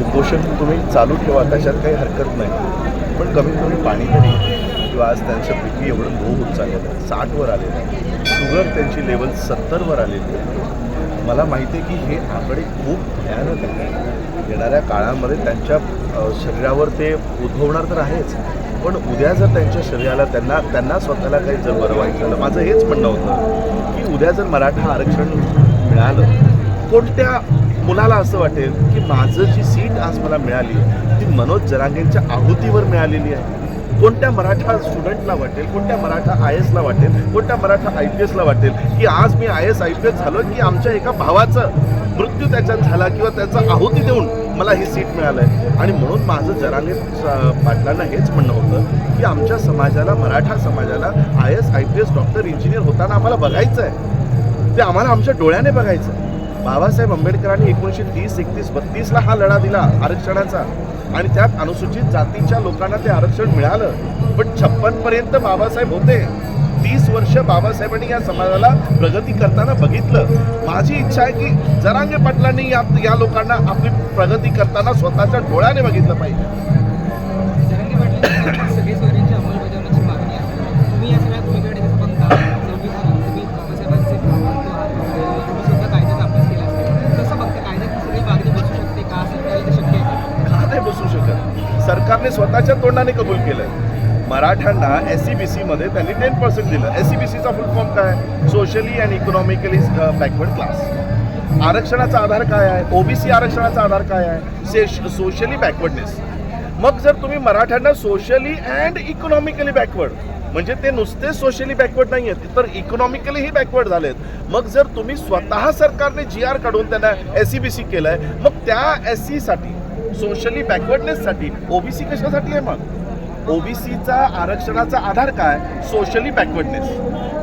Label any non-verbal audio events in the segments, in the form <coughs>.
उपोषण तुम्ही चालू ठेवा त्याच्यात काही हरकत नाही. पण कमीत कमी पाणी तरी किंवा आज त्यांच्या पिकी एवढं लो होत चाललेलं आहे साठवर आलेलं आहे. शुगर त्यांची लेवल सत्तरवर आलेली आहे. मला माहिती आहे की हे आकडे खूप भयानक आहे येणाऱ्या काळामध्ये त्यांच्या शरीरावर ते उद्भवणार तर आहेच. पण उद्या जर त्यांच्या शरीराला त्यांना त्यांना स्वतःला काही जर बरं वाईट झालं माझं हेच म्हणणं होतं की उद्या जर मराठा आरक्षण मिळालं कोणत्या कुणाला असं वाटेल की माझं जी सीट आज मला मिळाली ती मनोज जरांगेंच्या आहुतीवर मिळालेली आहे. कोणत्या मराठा स्टुडंटला वाटेल कोणत्या मराठा आय एसला वाटेल कोणत्या मराठा आय पी एसला वाटेल की आज मी I S I P S झालो की आमच्या एका भावाचं मृत्यू त्याच्यात झाला किंवा त्याचा आहुती देऊन मला ही सीट मिळालं आहे आणि म्हणून माझं जरांगे स- पाटलांना हेच म्हणणं होतं की आमच्या समाजाला मराठा समाजाला I S I P S doctor engineer होताना आम्हाला बघायचं आहे ते आम्हाला आमच्या डोळ्याने बघायचं आहे. बाबासाहेब आंबेडकरांनी एकोणीसशे तीस एकतीस बत्तीसला हा लढा दिला आरक्षणाचा. आणि त्यात अनुसूचित जातीच्या लोकांना ते आरक्षण मिळालं. पण छप्पन पर्यंत बाबासाहेब होते. तीस वर्ष बाबासाहेबांनी या समाजाला प्रगती करताना बघितलं. माझी इच्छा आहे की जरांगे पाटलांनी या या लोकांना आपली प्रगती करताना स्वतःच्या डोळ्याने बघितलं पाहिजे. सरकारने स्वतःच्या तोंडाने कबूल केलंय. मराठ्यांना एस सी बी सीमध्ये त्यांनी टेन पर्सेंट दिलं. एस सी बी सीचा फुल फॉर्म काय? Socially and economically backward class आरक्षणाचा आधार काय आहे? ओबीसी आरक्षणाचा आधार काय आहे? से सोशली बॅकवर्डनेस मग जर तुम्ही मराठ्यांना सोशली अँड इकॉनॉमिकली बॅकवर्ड म्हणजे ते नुसते सोशली बॅकवर्ड नाही आहेत तर इकॉनॉमिकलीही बॅकवर्ड झालेत. मग जर तुम्ही स्वतः सरकारने जी आर काढून त्यांना एस सी बी सी केलं आहे मग त्या एस सीसाठी सोशली बॅकवर्डनेससाठी ओबीसी कशासाठी आहे मग? ओबीसीचा आरक्षणाचा आधार काय? सोशली बॅकवर्डनेस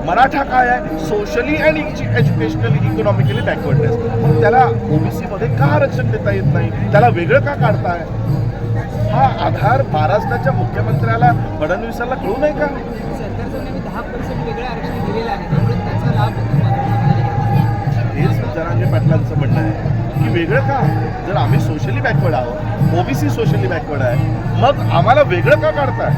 मराठा काय आहे? Socially and educationally economically backwardness मग त्याला ओबीसीमध्ये का आरक्षण देता येत नाही? त्याला वेगळं का काढताय? हा आधार महाराष्ट्राच्या मुख्यमंत्र्याला फडणवीसांना कळू नये का? हेच जरांगे पाटलांचं म्हणणं आहे. की वेगळं का? जर आम्ही सोशली बॅकवर्ड आहोत ओबीसी सोशली बॅकवर्ड आहे मग आम्हाला वेगळं का काढताय?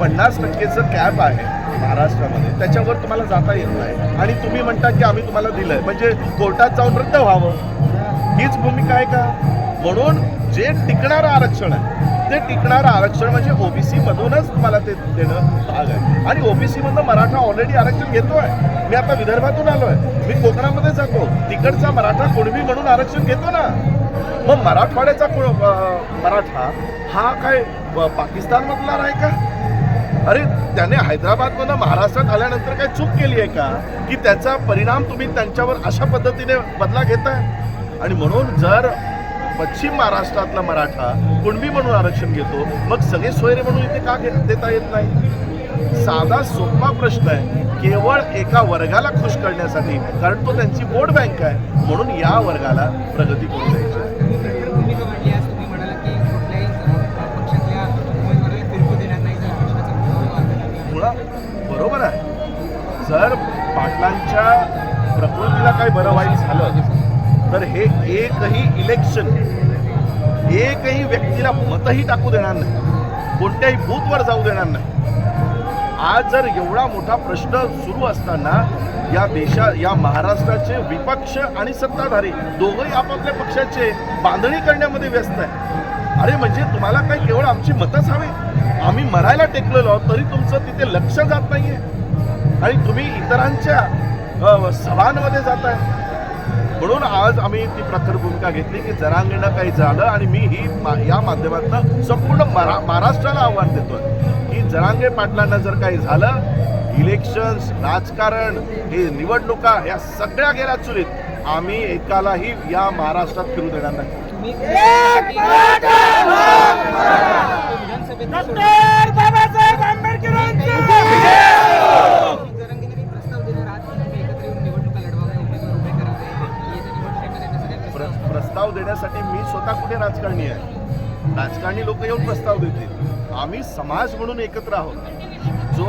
पण पन्नास टक्केचं कॅप आहे महाराष्ट्रामध्ये. त्याच्यावर तुम्हाला जाता येत नाही. आणि तुम्ही म्हणता की आम्ही तुम्हाला दिलंय. म्हणजे कोर्टात जाऊन रद्द व्हावं. हीच भूमिका आहे का? म्हणून जे टिकणारं आरक्षण आहे ते टिकणारं आरक्षण म्हणजे ओबीसी मधूनच तुम्हाला ते देणं भाग आहे. आणि ओबीसी मधनं मराठा ऑलरेडी आरक्षण घेतोय. मी आता विदर्भातून आलोय. मी कोकणामध्ये जातो. तिकडचा मराठा कुणबी म्हणून आरक्षण घेतो ना. मग मराठवाड्याचा कुण- मराठा हा काय अं, पाकिस्तानमधला आहे का? अरे त्याने हैदराबादमधनं महाराष्ट्रात आल्यानंतर काय चूक केली आहे का? की त्याचा परिणाम तुम्ही त्यांच्यावर अशा पद्धतीने बदला घेताय? आणि म्हणून जर पश्चिम महाराष्ट्रातला मराठा कुणबी म्हणून आरक्षण घेतो मग सगळे सोयरे म्हणून इथे का घेत देता येत नाही? साधा सोपा प्रश्न आहे. केवळ एका वर्गाला खुश करण्यासाठी कारण तो त्यांची वोट बँक आहे. म्हणून या वर्गाला प्रगती करून द्यायची बरोबर आहे. जर पाटलांच्या प्रकृतीला काही बरं वाईट झालं तर हे एकही इलेक्शन एकही व्यक्तीला मतही टाकू देणार नाही. कोणत्याही बूथवर जाऊ देणार नाही. आज जर एवढा मोठा प्रश्न सुरू असताना या देशा या महाराष्ट्राचे विपक्ष आणि सत्ताधारी दोघंही आपापल्या पक्षाचे बांधणी करण्यामध्ये व्यस्त आहे अरे म्हणजे तुम्हाला काय केवळ आमची मतच हवी? आम्ही मरायला टेकलेलो आहोत तरी तुमचं तिथे लक्ष जात नाहीये. आणि तुम्ही इतरांच्या अ, सभांमध्ये जाताय. म्हणून आज आम्ही ती प्रखर भूमिका घेतली की जरांगेनं काही झालं आणि मी ही मा- या माध्यमातून संपूर्ण मरा महाराष्ट्राला आव्हान देतोय. की जरांगे पाटलांना जर काही झालं इलेक्शन्स राजकारण हे निवडणुका या सगळ्या गेल्या चुरीत आम्ही एकालाही या महाराष्ट्रात फिरू देणार नाही. समाज म्हणून एकत्र आहोत. जो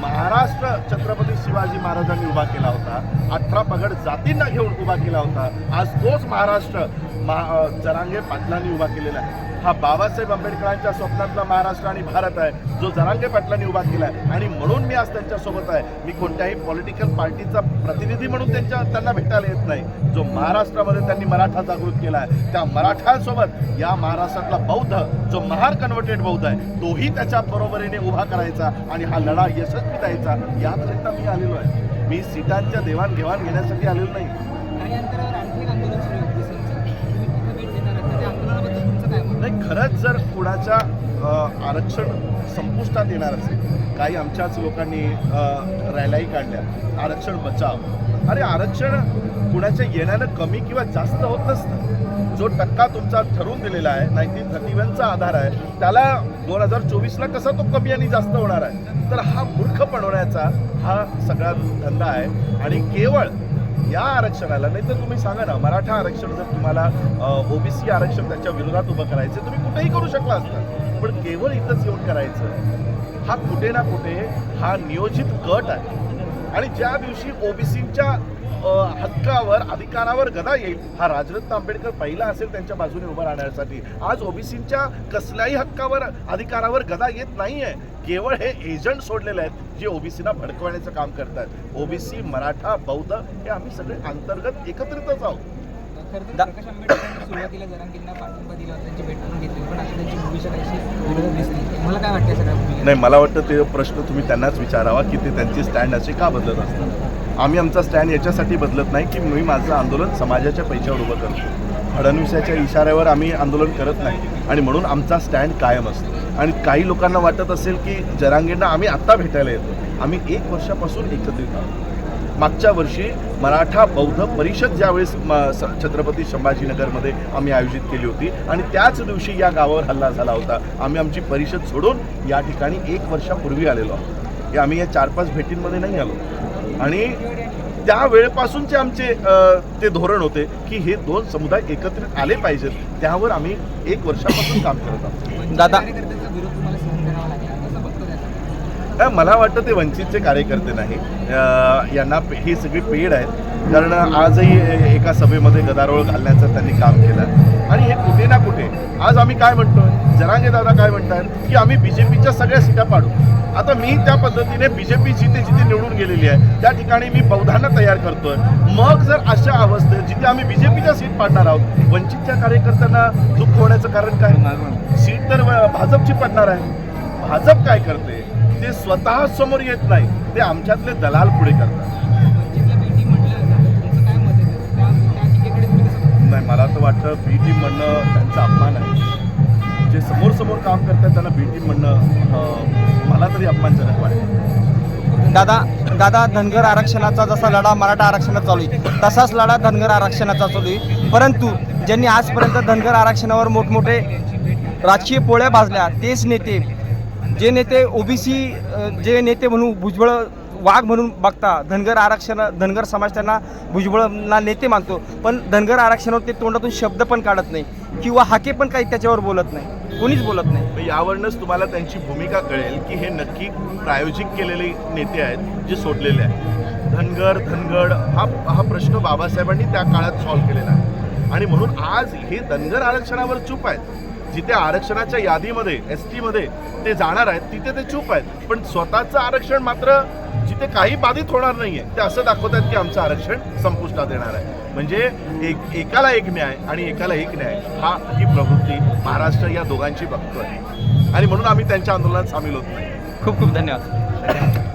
महाराष्ट्र छत्रपती शिवाजी महाराजांनी उभा केला होता अठरा पगड जातींना घेऊन उभा केला होता आज तोच महाराष्ट्र महा जरांगे पाटलांनी उभा केलेला आहे. हा बाबासाहेब आंबेडकरांच्या स्वप्नातला महाराष्ट्र आणि भारत आहे. जो जरांगे पाटलांनी उभा केला आहे आणि म्हणून मी आज त्यांच्यासोबत आहे. मी कोणत्याही पॉलिटिकल पार्टीचा प्रतिनिधी म्हणून त्यांच्या त्यांना भेटायला येत नाही. जो महाराष्ट्रामध्ये त्यांनी मराठा जागृत केला आहे. त्या मराठ्यांसोबत या महाराष्ट्रातला बौद्ध जो महार कन्व्हर्टेड बौद्ध आहे तोही त्याच्या बरोबरीने उभा करायचा आणि हा लढा यशस्वी द्यायचा याकरिता मी आलेलो आहे. मी सीटांच्या देवाणघेवाण घेण्यासाठी आलेलो नाही. खरंच जर कुणाच्या आरक्षण संपुष्टात येणार असेल काही आमच्याच लोकांनी रॅलाही काढल्या आरक्षण बचाव. अरे आरक्षण कुणाच्या येण्यानं कमी किंवा जास्त होत नसतं. जो टक्का तुमचा ठरवून दिलेला आहे नाईन्टीन थर्टी वनचा आधार आहे त्याला दोन हजार चोवीसला कसा तो कमी आणि जास्त होणार आहे? तर हा मूर्ख बनवण्याचा हा सगळा धंदा आहे. आणि केवळ या आरक्षणाला नाही तर तुम्ही सांगा ना मराठा आरक्षण जर तुम्हाला ओबीसी आरक्षण त्याच्या विरोधात उभं करायचं तुम्ही कुठेही करू शकला असता. पण केवळ इथंच येऊन करायचं. हा कुठे ना कुठे हा नियोजित कट आहे. आणि ज्या दिवशी ओबीसीच्या हक्कावर अधिकारावर गदा येईल हा राजरत्न आंबेडकर पहिला असेल त्यांच्या बाजूने उभा राहण्यासाठी. आज ओबीसीच्या कसल्याही हक्कावर अधिकारावर गदा येत नाहीये. केवळ हे एजंट सोडलेले आहेत जे ओबीसीना भडकवण्याचं काम करतात ओबीसी मराठा बौद्ध हे आम्ही सगळे अंतर्गत एकत्रितच आहोत. खरं तर दा- <coughs> प्रकाश आंबेडकरांनी सुरुवातीला जरांगींना पाठिंबा दिला होता त्यांची भेट करून घेतली पण आता त्यांची भविष्य काहीशी विरोधात दिसते. मला काय वाटतं या सगळ्या भूमिकेत? नाही मला वाटतं ते प्रश्न तुम्ही त्यांनाच विचारावा की ते त्यांची स्टँड असे का बदलत असतात? आम्ही आमचा स्टँड याच्यासाठी बदलत नाही की मी माझं आंदोलन समाजाच्या पैशावर उभं करतो. फडणवीसाच्या इशाऱ्यावर आम्ही आंदोलन करत नाही. आणि म्हणून आमचा स्टँड कायम असतो. आणि काही लोकांना वाटत असेल की जरांगेंना आम्ही आत्ता भेटायला येतो. आम्ही एक वर्षापासून एकत्रित आहोत. मागच्या वर्षी मराठा बौद्ध परिषद ज्यावेळेस म- स- छत्रपती संभाजीनगरमध्ये आम्ही आयोजित केली होती आणि त्याच दिवशी या गावावर हल्ला झाला होता. आम्ही आमची परिषद सोडून या ठिकाणी एक वर्षापूर्वी आलेलो आहोत. हे आम्ही या चार पाच भेटींमध्ये नाही आलो. आणि त्या वेळेपासूनचे आमचे ते धोरण होते की हे दोन समुदाय एकत्रित आले पाहिजेत. त्यावर आम्ही एक वर्षापासून काम करत आहोत. दादा- कार्यकर्त्यांचा विरोध तुम्हाला सहन करावा लागला कसं बघतो त्याचा अ, मला वाटतं ते वंचितचे कार्यकर्ते नाही. यांना पे- ही सगळी पेड आहेत. कारण आजही एका सभेमध्ये गदारोळ घालण्याचं त्यांनी काम केलं. आणि हे कुठे ना कुठे आज आम्ही काय म्हणतोय? जरांगे दादा काय म्हणतात की आम्ही बीजेपीच्या सगळ्या सीटा पाडू. आता मी त्या पद्धतीने बीजेपी जिथे जिथे निवडून गेलेली आहे त्या ठिकाणी मी बौद्धांना तयार करतोय. मग जर अशा अवस्थेत जिथे आम्ही बीजेपीच्या सीट पाडणार आहोत वंचितच्या कार्यकर्त्यांना दुःख होण्याचं कारण काय? सीट तर भाजपची पडणार आहे. भाजप काय करते? ते स्वतः समोर येत नाही ते आमच्यातले दलाल पुढे करतात? नाही मला तर वाटतं बी टीम म्हणणं त्यांचा अपमान आहे. जे समोर समोर काम करतात त्यांना बी टीम म्हणणं मला तरी अपमानजनक वाटतं. दादा दादा धनगर आरक्षणाचा जसा लढा मराठा आरक्षणात चालू आहे तसाच लढा धनगर आरक्षणाचा चालू आहे. परंतु ज्यांनी आजपर्यंत धनगर आरक्षणावर मोठमोठे राजकीय पोळ्या भाजल्या तेच नेते जे नेते ओबीसी जे नेते म्हणून भुजबळ वाघ म्हणून बघता धनगर आरक्षण धनगर समाज त्यांना भुजबळला नेते मानतो. पण धनगर आरक्षणावर ते तोंडातून शब्द पण काढत नाही किंवा हाके पण काही त्याच्यावर बोलत नाही. कोणीच बोलत नाही. मग यावरूनच तुम्हाला त्यांची भूमिका कळेल की हे नक्की प्रायोजिक केलेले नेते आहेत जे सोडलेले आहेत. धनगर धनगड हा हा प्रश्न बाबासाहेबांनी त्या काळात सॉल्व्ह केलेला आहे. आणि म्हणून आज हे धनगर आरक्षणावर चूप आहेत. जिथे आरक्षणाच्या यादीमध्ये एस टीमध्ये ते जाणार आहेत तिथे ते चूप आहेत. पण स्वतःचं आरक्षण मात्र जिथे काही बाधित होणार नाही आहे ते असं दाखवतात की आमचं आरक्षण संपुष्टात येणार आहे. म्हणजे एक एकाला एक न्याय आणि एकाला एक न्याय हा ही प्रवृत्ती महाराष्ट्र या दोघांची बघतोय आणि म्हणून आम्ही त्यांच्या आंदोलनात सामील होत नाही. खूप खूप धन्यवाद.